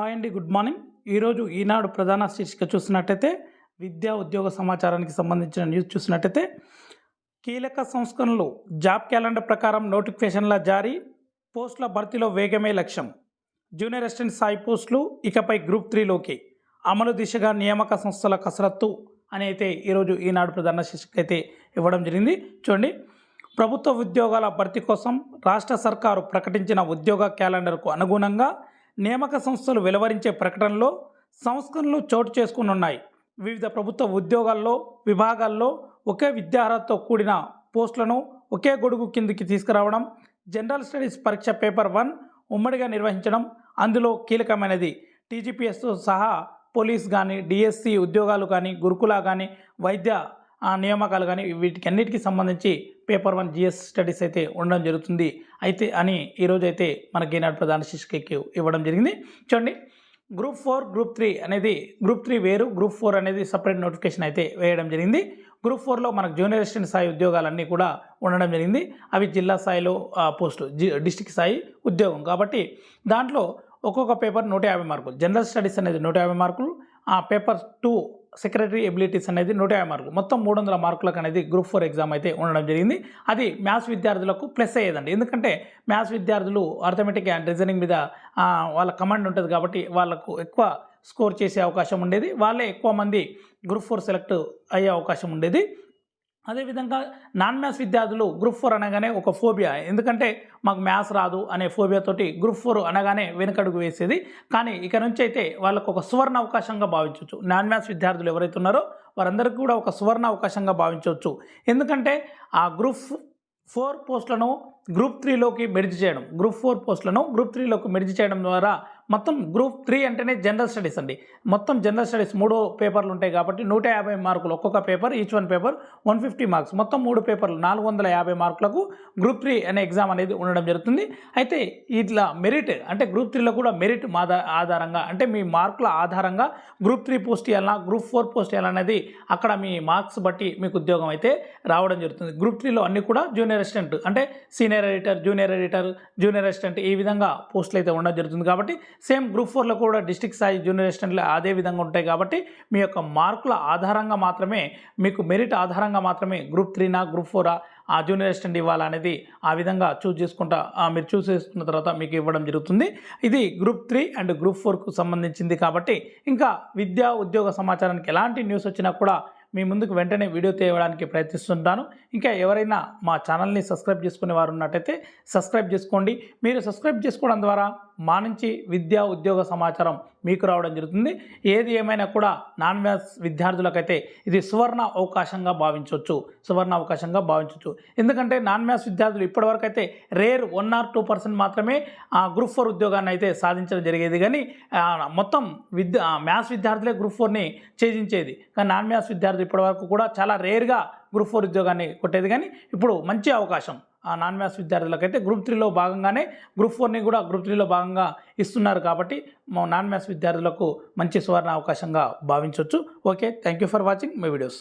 Hi అండి good morning. ఈరోజు ఈనాడు ప్రధాన శీర్షిక చూసినట్టయితే విద్యా ఉద్యోగ సమాచారానికి సంబంధించిన న్యూస్ చూసినట్టయితే కీలక సంస్కరణలు. జాబ్ క్యాలెండర్ ప్రకారం నోటిఫికేషన్ల జారీ పోస్టుల భర్తీలో వేగమే లక్ష్యం. జూనియర్ అసిస్టెంట్ స్థాయి పోస్టులు ఇకపై గ్రూప్ త్రీలోకి అమలు దిశగా నియామక సంస్థల కసరత్తు అని అయితే ఈరోజు ఈనాడు ప్రధాన శీర్షిక అయితే ఇవ్వడం జరిగింది. చూడండి. ప్రభుత్వ ఉద్యోగాల భర్తీ కోసం రాష్ట్ర సర్కారు ప్రకటించిన ఉద్యోగ క్యాలెండర్కు అనుగుణంగా నియామక సంస్థలు వెలువరించే ప్రకటనలో సంస్కరణలు చోటు చేసుకునున్నాయి. వివిధ ప్రభుత్వ ఉద్యోగాల్లో విభాగాల్లో ఒకే విద్యార్హతతో కూడిన పోస్టులను ఒకే గొడుగు కిందికి తీసుకురావడం జనరల్ స్టడీస్ పరీక్ష పేపర్ వన్ ఉమ్మడిగా నిర్వహించడం అందులో కీలకమైనది. టీజీపీఎస్తో సహా పోలీస్ కానీ డిఎస్సి ఉద్యోగాలు కానీ గురుకుల కానీ వైద్య నియామకాలు కానీ వీటికి అన్నిటికీ సంబంధించి పేపర్ వన్ జిఎస్ స్టడీస్ అయితే ఉండడం జరుగుతుంది. అయితే అని ఈరోజు అయితే మనకి ఈనాడు ప్రధాన శిక్షకి ఇవ్వడం జరిగింది. చూడండి. గ్రూప్ ఫోర్ గ్రూప్ త్రీ అనేది గ్రూప్ త్రీ వేరు గ్రూప్ ఫోర్ అనేది సపరేట్ నోటిఫికేషన్ అయితే వేయడం జరిగింది. గ్రూప్ ఫోర్లో మనకు జూనియర్ అసిస్టెంట్ స్థాయి ఉద్యోగాలన్నీ కూడా ఉండడం జరిగింది. అవి జిల్లా స్థాయిలో పోస్టు జి డిస్టిక్ స్థాయి ఉద్యోగం. కాబట్టి దాంట్లో ఒక్కొక్క పేపర్ నూట యాభై మార్కులు. జనరల్ స్టడీస్ అనేది నూట యాభై మార్కులు. ఆ పేపర్ టూ సెక్రటరీ ఎబిలిటీస్ అనేది నూట యాభై మార్కులు. మొత్తం మూడు వందల మార్కులకు అనేది గ్రూప్ ఫోర్ ఎగ్జామ్ అయితే ఉండడం జరిగింది. అది మ్యాథ్స్ విద్యార్థులకు ప్లస్ అయ్యేదండి. ఎందుకంటే మ్యాథ్స్ విద్యార్థులు అర్థమెటిక్ అండ్ రీజనింగ్ మీద వాళ్ళ కమాండ్ ఉంటుంది కాబట్టి వాళ్ళకు ఎక్కువ స్కోర్ చేసే అవకాశం ఉండేది. వాళ్ళే ఎక్కువ మంది గ్రూప్ ఫోర్ సెలెక్ట్ అయ్యే అవకాశం ఉండేది. అదేవిధంగా నాన్ మ్యాథ్స్ విద్యార్థులు గ్రూప్ ఫోర్ అనగానే ఒక ఫోబియా. ఎందుకంటే మాకు మ్యాథ్స్ రాదు అనే ఫోబియాతోటి గ్రూప్ ఫోర్ అనగానే వెనుకడుగు వేసేది. కానీ ఇక నుంచి అయితే వాళ్ళకు ఒక సువర్ణ అవకాశంగా భావించవచ్చు. నాన్ మ్యాథ్స్ విద్యార్థులు ఎవరైతే ఉన్నారో వారందరికీ కూడా ఒక సువర్ణ అవకాశంగా భావించవచ్చు. ఎందుకంటే ఆ గ్రూప్ ఫోర్ పోస్టులను గ్రూప్ త్రీలోకి మెర్జ్ చేయడం గ్రూప్ ఫోర్ పోస్టులను గ్రూప్ త్రీలోకి మెర్జ్ చేయడం ద్వారా మొత్తం గ్రూప్ త్రీ అంటేనే జనరల్ స్టడీస్ అండి. మొత్తం జనరల్ స్టడీస్ మూడు పేపర్లు ఉంటాయి కాబట్టి నూట యాభై మార్కులు ఒక్కొక్క paper each one paper one fifty marks మొత్తం మూడు పేపర్లు నాలుగు వందల యాభై మార్కులకు గ్రూప్ త్రీ అనే ఎగ్జామ్ అనేది ఉండడం జరుగుతుంది. అయితే ఇట్లా మెరిట్ అంటే గ్రూప్ త్రీలో కూడా మెరిట్ మాదా ఆధారంగా అంటే మీ మార్కుల ఆధారంగా గ్రూప్ త్రీ పోస్ట్ ఎలా గ్రూప్ ఫోర్ పోస్ట్ అనేది అక్కడ మీ మార్క్స్ బట్టి మీకు ఉద్యోగం అయితే రావడం జరుగుతుంది. గ్రూప్ త్రీలో అన్ని కూడా జూనియర్ అసిస్టెంట్ అంటే senior editor junior editor junior assistant ఈ విధంగా పోస్టులు అయితే ఉండడం జరుగుతుంది కాబట్టి సేమ్ గ్రూప్ ఫోర్లో కూడా డిస్టిక్ స్థాయి జూనియర్ అసిస్టెంట్లు అదే విధంగా ఉంటాయి కాబట్టి మీ యొక్క మార్కుల ఆధారంగా మాత్రమే మీకు మెరిట్ ఆధారంగా మాత్రమే గ్రూప్ త్రీనా గ్రూప్ ఫోరా ఆ జూనియర్ అసిస్టెంట్ ఇవ్వాలనేది ఆ విధంగా చూస్ చేసుకుంటా మీరు చూస్ చేసుకున్న తర్వాత మీకు ఇవ్వడం జరుగుతుంది. ఇది గ్రూప్ త్రీ అండ్ గ్రూప్ ఫోర్కు సంబంధించింది కాబట్టి ఇంకా విద్యా ఉద్యోగ సమాచారానికి ఎలాంటి న్యూస్ వచ్చినా కూడా మీ ముందుకు వెంటనే వీడియో తేవడానికి ప్రయత్నిస్తుంటాను. ఇంకా ఎవరైనా మా ఛానల్ని సబ్స్క్రైబ్ చేసుకునే వారు ఉన్నట్టయితే సబ్స్క్రైబ్ చేసుకోండి. మీరు సబ్స్క్రైబ్ చేసుకోవడం ద్వారా మా నుంచి విద్యా ఉద్యోగ సమాచారం మీకు రావడం జరుగుతుంది. ఏది ఏమైనా కూడా నాన్ మ్యాథ్స్ విద్యార్థులకైతే ఇది సువర్ణ అవకాశంగా భావించవచ్చు. సువర్ణ అవకాశంగా భావించవచ్చు. ఎందుకంటే నాన్ మ్యాథ్స్ విద్యార్థులు ఇప్పటివరకు అయితే rare one or two percent మాత్రమే ఆ గ్రూప్ ఫోర్ ఉద్యోగాన్ని అయితే సాధించడం జరిగేది. కానీ మొత్తం విద్య మ్యాథ్స్ విద్యార్థులే గ్రూప్ ఫోర్ని ఛేదించేది. కానీ నాన్ మ్యాథ్స్ విద్యార్థులు ఇప్పటివరకు కూడా చాలా రేర్గా గ్రూప్ ఫోర్ ఉద్యోగాన్ని కొట్టేది. కానీ ఇప్పుడు మంచి అవకాశం. నాన్ మ్యాథ్స్ విద్యార్థులకైతే గ్రూప్ త్రీలో భాగంగానే గ్రూప్ ఫోర్ని కూడా గ్రూప్ త్రీలో భాగంగా ఇస్తున్నారు కాబట్టి మా నాన్ మ్యాథ్స్ విద్యార్థులకు మంచి సువర్ణ అవకాశంగా భావించవచ్చు okay thank you for watching my videos.